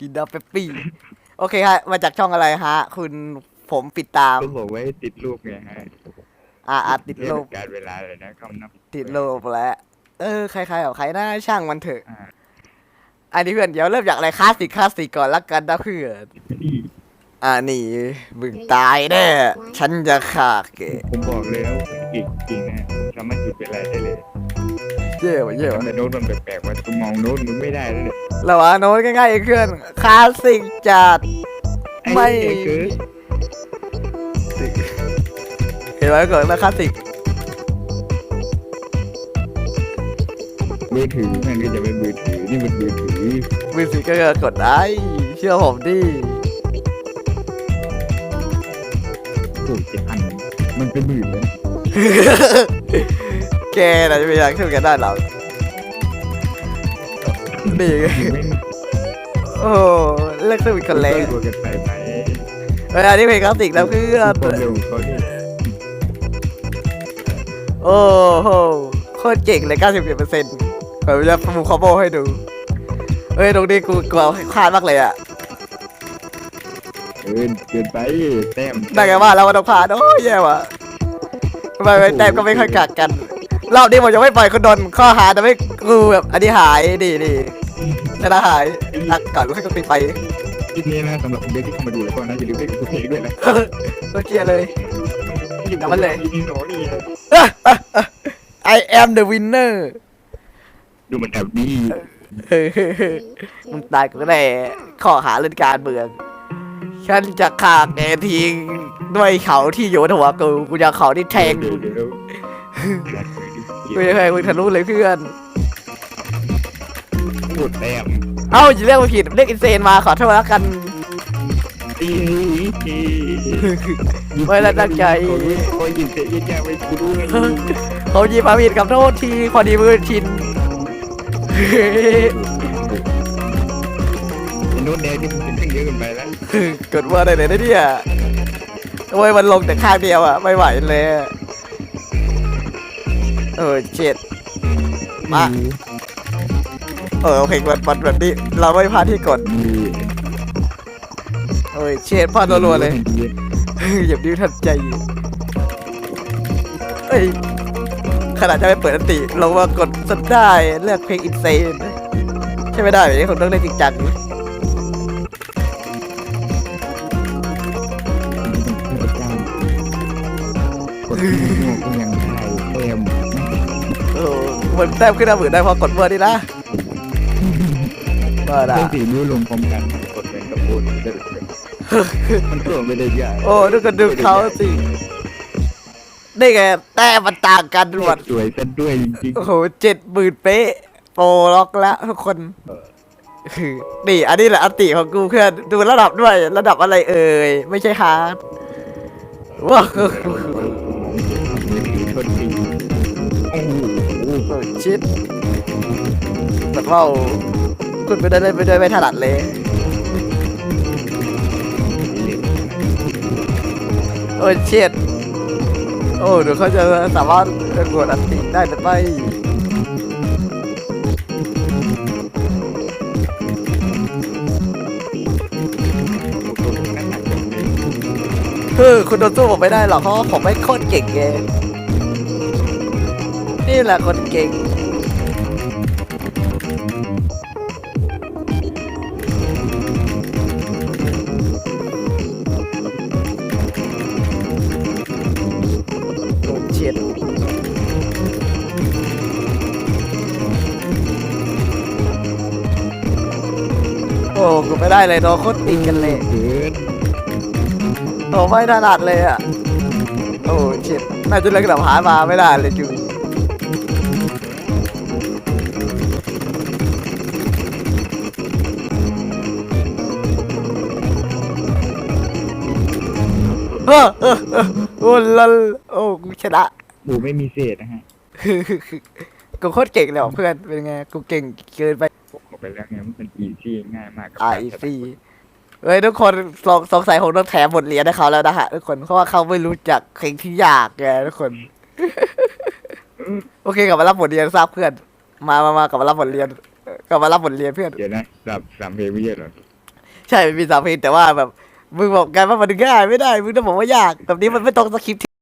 กินดาเปปปี้ โอเคฮะ มาจากช่องอะไรฮะ คุณผมปิดตาม ก็บอกไว้ติดรูปไงฮะอ่าอ่าติดเรื่รูองปการเวลาเลยนะคำนับติดรูปแล้ว เออ ใครๆกับใครน่าช่างมันเถอะ อ่าอันนี้เพื่อนเดี๋ยวเริ่มจากอะไรคลาสสิกคลาสสิกก่อนละกันนะเพื่อน นี่อ่านี่มึงตายแน่ ฉันจะฆ่าแกผมบอกเลยว่าผมเก่งจริงนะสามารถหยุดเวลาได้เลย เย่วะเย่วะแต่โน้ตมันแปลกๆว่ากูมองโน้ตมันไม่ได้เลยแล้ววะโน้ตง่ายๆเพื่อนคลาสสิกจัดไม่อ้เกิดเห็นไหมก่อนนะคลาสสิกมือถือมันก็จะเป็นมือถือนี่มันมือถือมิวสิกก็กดได้เชื่อผมดิถูกเจ็ดพันมันเป็นหมื่นเลย แกน่ะจะไปอยากช่วยกันได้หรอนี่ไงไม่โอ้เลือกสวิตคนเล็กตัวกันไปไหมเวลานี้เพลงคลาสสิกแล้วเพื่อนความเร็วของเขาเนี่ยโอ้โหโคตรเก่งเลย 97เปอร์เซ็นต์ผมจะฟูคอมโบให้ดูเฮ้ยตรงนี้กูกลัวพลาดมากเลยอะเกินเกินไปแต้มได้ไงว่าเราต้องพลาดโอ้ยแย่ว่ะทำไมแต้มก็ไม่ค่อยกักกัน รอบนี้ผมจะไม่ปล่อยคนโดนข้อหาแต่ไม่กูแบบอันนี้หายดีดีชนะหายรักก่อนให้ก็ติดไปคลิปนี้นะสำหรับเด็กที่เข้ามาดูแล้วก็นะอย่าลืมให้กดเพลงด้วยนะก็เคลียร์เลยเอามันเลยนี่โหนนี่ I am the winner ดูมันแอบดีมึงตายก็ได้ข้อหาเล่นการเมืองฉันจะฆ่าแกทิ้งด้วยเขาที่อยู่บนหัวกู กูจะเอาเขาที่แทงเดี๋ กูยวเดี๋ยวกูจะให้มึงทะลุเลยเพื่อน พูดแต้มเอ้าอย่าเรียกว่าผิดเรียกอินเซนมาขอโทษแล้วกันตีไม่ได้ตั้งใจคอยยินเสียงแย่ๆไว้กูดูไงเขาหยิบมาผิดกับโทษทีพอดีมือชิน ไอ้โน้ตแดงนี่มันเป็นเรื่องเยอะเกินไปแล้ว กดว่าได้เลยนะเนี่ยโอ้ยมันลงแต่ข้างเดียวอะไม่ไหวเลยอะ เออเจ็ดมา เออโอเคกดมันแบบนี้เราไม่พลาดที่กดมีโอ้ยเช็ดพลาดรัวๆเลยหยิบนิ้วทันใจเอ้ยขนาดจะไม่เปิดอันติลงมากดสันได้เลือกเพลงอินเซนใช่ไม่ได้แบบนี้ผมต้องเล่นจริงจังก เออมันแต้มขึ้นหน้าหมื่นได้พอกดเบอร์นี่นะบ้าเล่ด่ะนสีนิ้วลงพร้อมกันกดเป็นกระโปรงได้มันตัวไม่ได้ใหญ่โอ้ดูกันดูเขาสินี่ไงแต้มมันต่างกันหมดสวยซะด้วยจริงโอ้โหเจ็ดหมื่นเป๊ะโปรล็อกแล้วทุกคนคือนี่อันนี้แหละอันติของกูเพื่อนดูระดับด้วย ระดับอะไรเอ่ย ไม่ใช่ฮาร์ดว้าว โอ้ชิดแบบว่าคุณไปได้เลยไปได้ไม่ถนัดเลยโอ้เชิดโอ้เดี๋ยวเขาจะสามารถกดอันติได้หรือไม่เฮ้อคุณโดนสู้ผมไม่ได้หรอกเพราะผมไม่โคตรเก่งไง นี่แหละคนเก่งโอ้เชียดโอ้กูไม่ได้เลยโดนโคตรติดกันเลยเกินโอ้ไม่ถนัดเลยอะ โอ้เชียดน่าจะเล่นกับหามาไม่ได้เลยจู เฮ้อเฮ้อเฮ้อโอ้ลันโอ้กูชนะหมูไม่มีเศษนะฮะกูโคตรเก่งเลยว่ะเพื่อนเป็นไงกูเก่งเกินไปบอกไปแล้วไงมันเป็นอีซี่ง่ายมากกับอ่าการอีซี่เฮ้ยทุกคนสงสงสัยผมต้องแถมบทเรียนให้เขาแล้วนะฮะทุกคนเพราะว่าเขาไม่รู้จักเพลงที่ยากไงทุกคน โอเคกลับมารับบทเรียนทราบเพื่อน มามามากลับมารับบทเรียนเออกลับมารับบทเรียนเพื่อน เดี๋ยวนะสับสามเพลงไม่เยอะหรอช่มันมีสามเพลงแต่ว่าแบบ มึงบอกกันว่ามันง่ายไม่ได้ มึงต้องบอกว่ายาก แบบนี้มันไม่ตรงสคริปต์ที่